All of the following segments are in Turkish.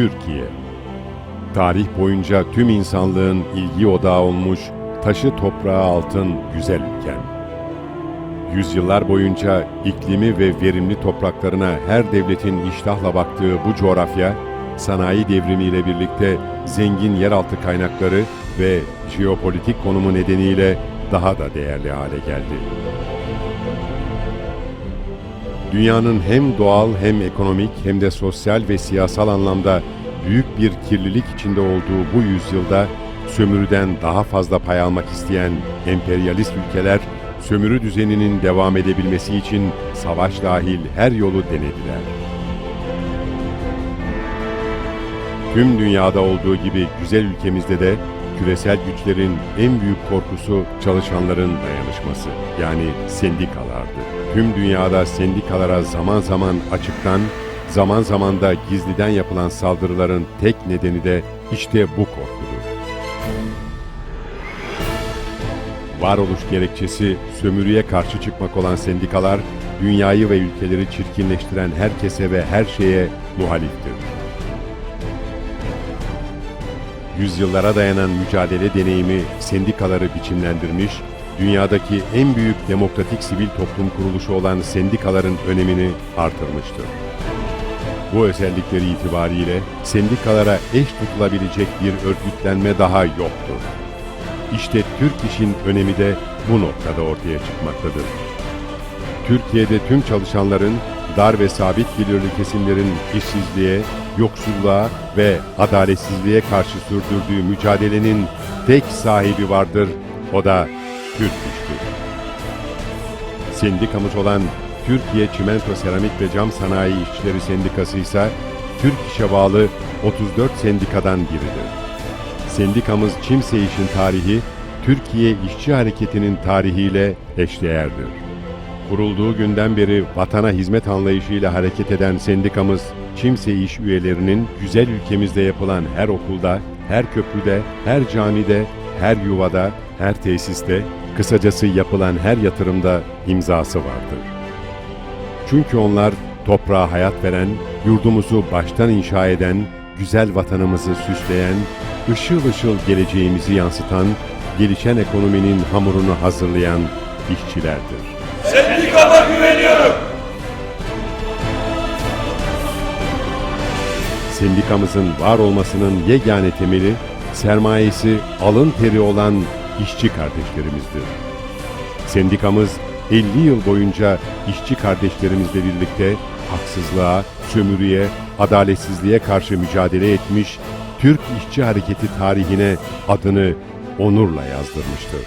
Türkiye. Tarih boyunca tüm insanlığın ilgi odağı olmuş, taşı toprağı altın güzel ülkem. Yüzyıllar boyunca iklimi ve verimli topraklarına her devletin iştahla baktığı bu coğrafya, sanayi devrimiyle birlikte zengin yeraltı kaynakları ve jeopolitik konumu nedeniyle daha da değerli hale geldi. Dünyanın hem doğal hem ekonomik hem de sosyal ve siyasal anlamda büyük bir kirlilik içinde olduğu bu yüzyılda sömürüden daha fazla pay almak isteyen emperyalist ülkeler sömürü düzeninin devam edebilmesi için savaş dahil her yolu denediler. Tüm dünyada olduğu gibi güzel ülkemizde de küresel güçlerin en büyük korkusu çalışanların dayanışması yani sendikalardı. Tüm dünyada sendikalara zaman zaman açıktan, zaman zaman da gizliden yapılan saldırıların tek nedeni de işte bu korkudur. Varoluş gerekçesi sömürüye karşı çıkmak olan sendikalar, dünyayı ve ülkeleri çirkinleştiren herkese ve her şeye muhaliftir. Yüzyıllara dayanan mücadele deneyimi sendikaları biçimlendirmiş, dünyadaki en büyük demokratik sivil toplum kuruluşu olan sendikaların önemini artırmıştır. Bu özellikleri itibariyle sendikalara eş tutulabilecek bir örgütlenme daha yoktur. İşte Türk İş'in önemi de bu noktada ortaya çıkmaktadır. Türkiye'de tüm çalışanların dar ve sabit gelirli kesimlerin işsizliğe, yoksulluğa ve adaletsizliğe karşı sürdürdüğü mücadelenin tek sahibi vardır, o da Türk İş'tir. Sendikamız olan Türkiye Çimento Seramik ve Cam Sanayi İşçileri Sendikası ise Türk İş'e bağlı 34 sendikadan biridir. Sendikamız Çimse İş'in tarihi, Türkiye İşçi Hareketi'nin tarihiyle eşdeğerdir. Kurulduğu günden beri vatana hizmet anlayışıyla hareket eden sendikamız, Çimse İş üyelerinin güzel ülkemizde yapılan her okulda, her köprüde, her camide, her yuvada, her tesiste, kısacası yapılan her yatırımda imzası vardır. Çünkü onlar toprağa hayat veren, yurdumuzu baştan inşa eden, güzel vatanımızı süsleyen, ışıl ışıl geleceğimizi yansıtan, gelişen ekonominin hamurunu hazırlayan işçilerdir. Sendikama güveniyorum. Sendikamızın var olmasının yegane temeli, sermayesi alın teri olan işçi kardeşlerimizdir. Sendikamız 50 yıl boyunca işçi kardeşlerimizle birlikte haksızlığa, sömürüye, adaletsizliğe karşı mücadele etmiş, Türk İşçi Hareketi tarihine adını onurla yazdırmıştır.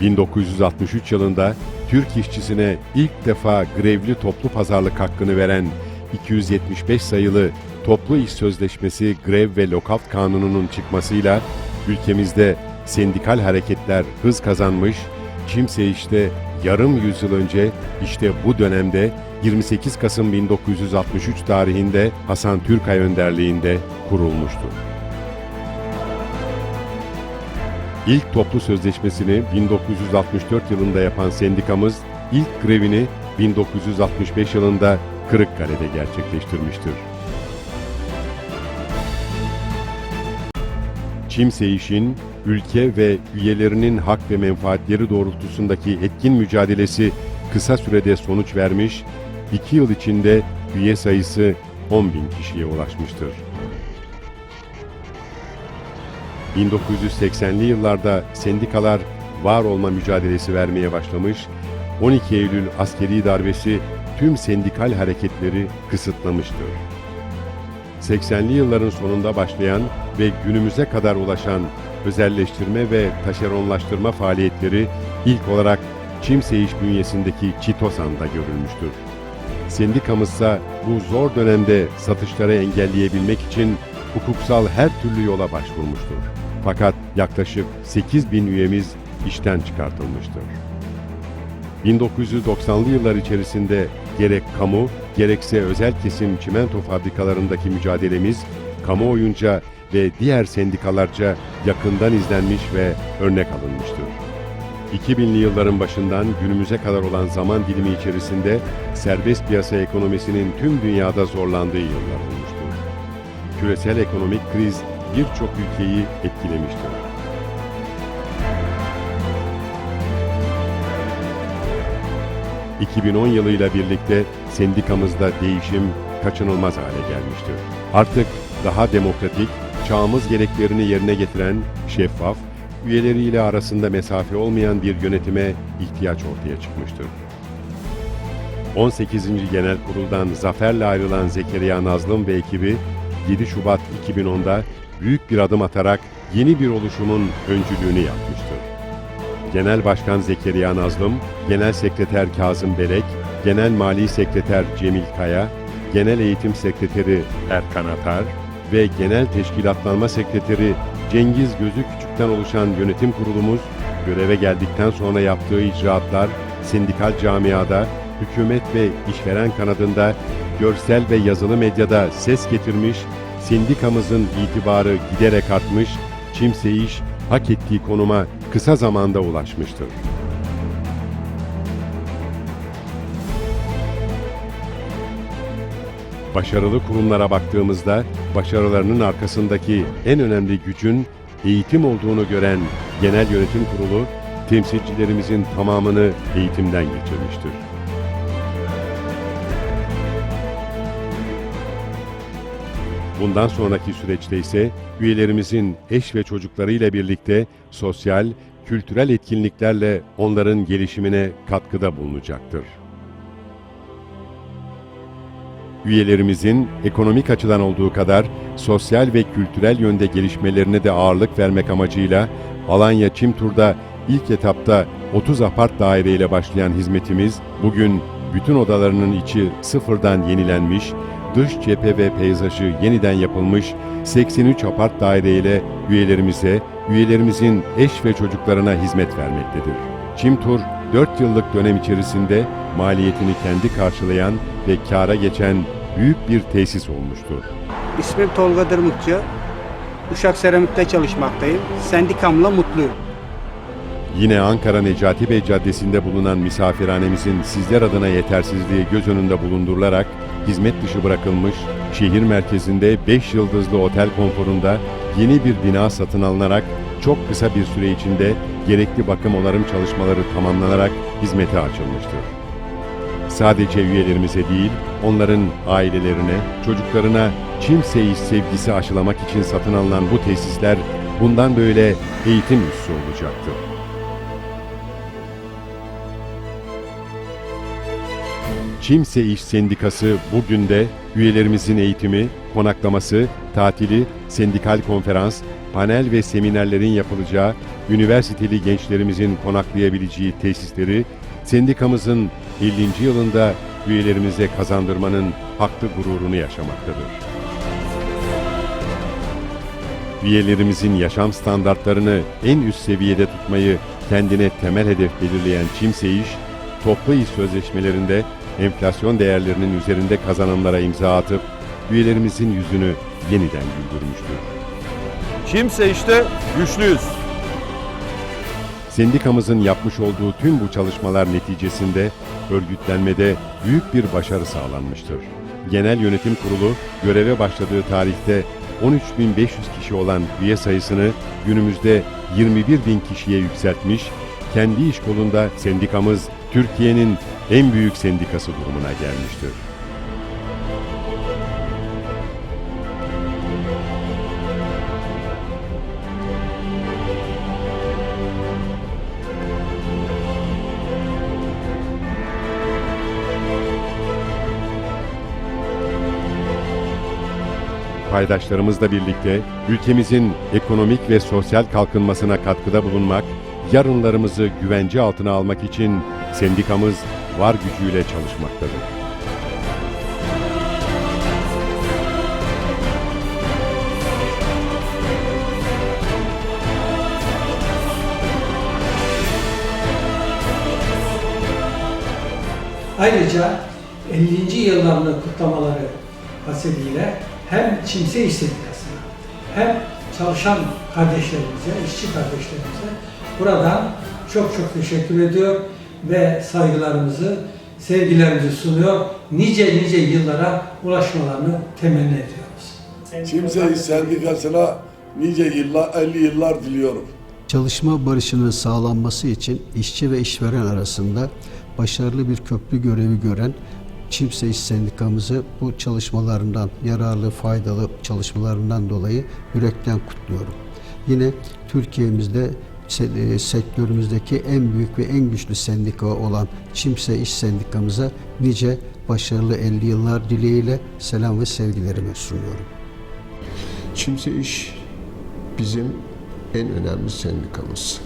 ...1963 yılında Türk işçisine ilk defa grevli toplu pazarlık hakkını veren 275 sayılı Toplu İş Sözleşmesi Grev ve Lockout Kanunu'nun çıkmasıyla ülkemizde sendikal hareketler hız kazanmış, Çimse işte yarım yüzyıl önce işte bu dönemde 28 Kasım 1963 tarihinde Hasan Türkay önderliğinde kurulmuştur. İlk toplu sözleşmesini 1964 yılında yapan sendikamız ilk grevini 1965 yılında Kırıkkale'de gerçekleştirmiştir. Çimse işin ülke ve üyelerinin hak ve menfaatleri doğrultusundaki etkin mücadelesi kısa sürede sonuç vermiş, iki yıl içinde üye sayısı 10 bin kişiye ulaşmıştır. 1980'li yıllarda sendikalar var olma mücadelesi vermeye başlamış, 12 Eylül askeri darbesi tüm sendikal hareketleri kısıtlamıştır. 80'li yılların sonunda başlayan ve günümüze kadar ulaşan özelleştirme ve taşeronlaştırma faaliyetleri ilk olarak Çimse İş bünyesindeki Çitosan'da görülmüştür. Sendikamızsa bu zor dönemde satışları engelleyebilmek için hukuksal her türlü yola başvurmuştur. Fakat yaklaşık 8 bin üyemiz işten çıkartılmıştır. 1990'lı yıllar içerisinde gerek kamu gerekse özel kesim çimento fabrikalarındaki mücadelemiz kamuoyunca ve diğer sendikalarca yakından izlenmiş ve örnek alınmıştır. 2000'li yılların başından günümüze kadar olan zaman dilimi içerisinde serbest piyasa ekonomisinin tüm dünyada zorlandığı yıllar olmuştur. Küresel ekonomik kriz birçok ülkeyi etkilemiştir. ...2010 yılıyla birlikte sendikamızda değişim kaçınılmaz hale gelmiştir. Artık daha demokratik, çağımız gereklerini yerine getiren, şeffaf, üyeleriyle arasında mesafe olmayan bir yönetime ihtiyaç ortaya çıkmıştır. 18. Genel Kurul'dan zaferle ayrılan Zekeriya Nazlım ve ekibi 7 Şubat 2010'da büyük bir adım atarak yeni bir oluşumun öncülüğünü yapmıştır. Genel Başkan Zekeriya Nazlım, Genel Sekreter Kazım Belek, Genel Mali Sekreter Cemil Kaya, Genel Eğitim Sekreteri Erkan Atar ve Genel Teşkilatlanma Sekreteri Cengiz Gözü Küçük'ten oluşan yönetim kurulumuz, göreve geldikten sonra yaptığı icraatlar, sindikal camiada, hükümet ve işveren kanadında, görsel ve yazılı medyada ses getirmiş, sendikamızın itibarı giderek artmış, Çimseyiş hak ettiği konuma kısa zamanda ulaşmıştır. Başarılı kurumlara baktığımızda başarılarının arkasındaki en önemli gücün eğitim olduğunu gören Genel Yönetim Kurulu temsilcilerimizin tamamını eğitimden geçirmiştir. Bundan sonraki süreçte ise üyelerimizin eş ve çocuklarıyla birlikte sosyal, kültürel etkinliklerle onların gelişimine katkıda bulunacaktır. Üyelerimizin ekonomik açıdan olduğu kadar sosyal ve kültürel yönde gelişmelerine de ağırlık vermek amacıyla Alanya Çimtur'da ilk etapta 30 apart daireyle başlayan hizmetimiz bugün bütün odalarının içi sıfırdan yenilenmiş, dış cephe ve peyzajı yeniden yapılmış 83 apart daireyle üyelerimize, üyelerimizin eş ve çocuklarına hizmet vermektedir. Çimtur 4 yıllık dönem içerisinde maliyetini kendi karşılayan ve kâra geçen büyük bir tesis olmuştur. İsmim Tolga Dırmıkçı. Uşak Seramik'te çalışmaktayım. Sendikamla mutluyum. Yine Ankara Necati Bey Caddesi'nde bulunan misafirhanemizin sizler adına yetersizliği göz önünde bulundurularak hizmet dışı bırakılmış, şehir merkezinde 5 yıldızlı otel konforunda yeni bir bina satın alınarak çok kısa bir süre içinde gerekli bakım onarım çalışmaları tamamlanarak hizmete açılmıştır. Sadece üyelerimize değil, onların ailelerine, çocuklarına Çimseyiş sevgisi aşılamak için satın alınan bu tesisler bundan böyle eğitim üssü olacaktır. Çimse İş Sendikası bugün de üyelerimizin eğitimi, konaklaması, tatili, sendikal konferans, panel ve seminerlerin yapılacağı, üniversiteli gençlerimizin konaklayabileceği tesisleri, sendikamızın 50. yılında üyelerimize kazandırmanın haklı gururunu yaşamaktadır. Üyelerimizin yaşam standartlarını en üst seviyede tutmayı kendine temel hedef belirleyen Çimseyiş, toplu iş sözleşmelerinde enflasyon değerlerinin üzerinde kazanımlara imza atıp üyelerimizin yüzünü yeniden güldürmüştür. Kimse işte güçlüyüz. Sendikamızın yapmış olduğu tüm bu çalışmalar neticesinde örgütlenmede büyük bir başarı sağlanmıştır. Genel Yönetim Kurulu göreve başladığı tarihte 13.500 kişi olan üye sayısını günümüzde 21 bin kişiye yükseltmiş, kendi iş kolunda sendikamız Türkiye'nin en büyük sendikası durumuna gelmiştir. paydaşlarımızla birlikte ülkemizin ekonomik ve sosyal kalkınmasına katkıda bulunmak, yarınlarımızı güvence altına almak için sendikamız var gücüyle çalışmaktadır. Ayrıca 50. yıllarını kutlamaları hasebiyle hem Çimse İş Sendikası'na hem çalışan kardeşlerimize, işçi kardeşlerimize Buradan çok çok teşekkür ediyor ve saygılarımızı, sevgilerimizi sunuyor. Nice nice yıllara ulaşmalarını temenni ediyoruz. Kimse sendikasına nice yıllar, 50 yıllar diliyorum. Çalışma barışının sağlanması için işçi ve işveren arasında başarılı bir köprü görevi gören Çimse İş Sendikamızı bu çalışmalarından, yararlı, faydalı çalışmalarından dolayı yürekten kutluyorum. Yine Türkiye'mizde sektörümüzdeki en büyük ve en güçlü sendika olan Çimse İş Sendikamıza nice başarılı 50 yıllar dileğiyle selam ve sevgilerimi sunuyorum. Çimse İş bizim en önemli sendikamız.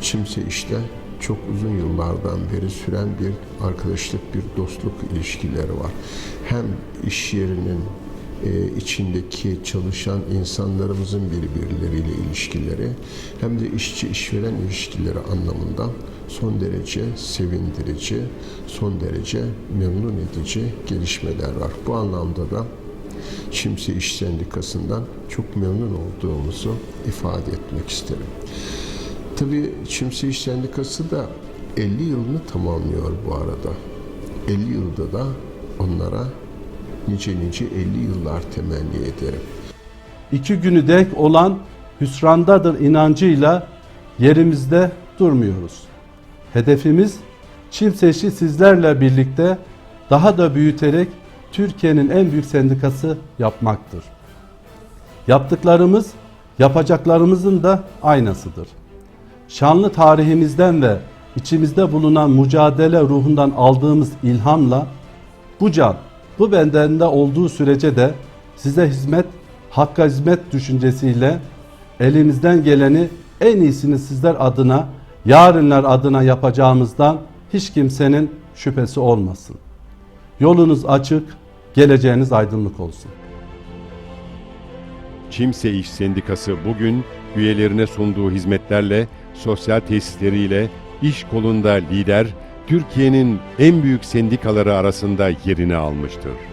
Çimse İş'te çok uzun yıllardan beri süren bir arkadaşlık, bir dostluk ilişkileri var. Hem iş yerinin e, içindeki çalışan insanlarımızın birbirleriyle ilişkileri hem de işçi işveren ilişkileri anlamında son derece sevindirici, son derece memnun edici gelişmeler var. Bu anlamda da Çimsi İş Sendikası'ndan çok memnun olduğumuzu ifade etmek isterim. Tabii Çimsi İş Sendikası da 50 yılını tamamlıyor bu arada. 50 yılda da onlara nice nice 50 yıllar temenni ederim. İki günü dek olan hüsrandadır inancıyla yerimizde durmuyoruz. Hedefimiz Çimseş'i sizlerle birlikte daha da büyüterek Türkiye'nin en büyük sendikası yapmaktır. Yaptıklarımız yapacaklarımızın da aynasıdır. Şanlı tarihimizden ve içimizde bulunan mücadele ruhundan aldığımız ilhamla bu can, bu bedende olduğu sürece de size hizmet, hakka hizmet düşüncesiyle elimizden geleni en iyisini sizler adına, yarınlar adına yapacağımızdan hiç kimsenin şüphesi olmasın. Yolunuz açık, geleceğiniz aydınlık olsun. Çimse İş Sendikası bugün üyelerine sunduğu hizmetlerle, sosyal tesisleriyle, iş kolunda lider, Türkiye'nin en büyük sendikaları arasında yerini almıştır.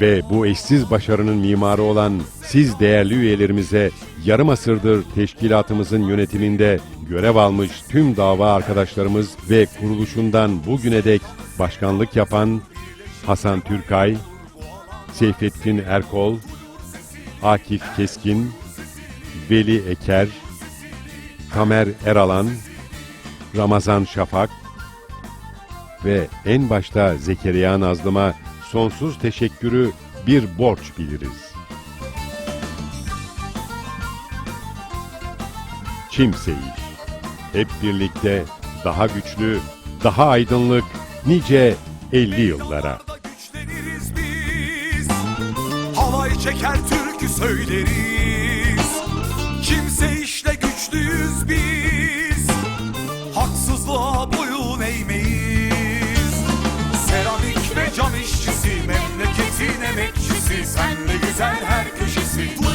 Ve bu eşsiz başarının mimarı olan siz değerli üyelerimize yarım asırdır teşkilatımızın yönetiminde görev almış tüm dava arkadaşlarımız ve kuruluşundan bugüne dek başkanlık yapan Hasan Türkay, Seyfettin Erkol, Akif Keskin, Veli Eker, Kamer Eralan, Ramazan Şafak ve en başta Zekeriya Nazlı'ma sonsuz teşekkürü bir borç biliriz. Çimseyi. Hep birlikte daha güçlü, daha aydınlık, nice 50 yıllara. Halay çeker türkü söyleriz emekçisi Sen de güzel her köşesi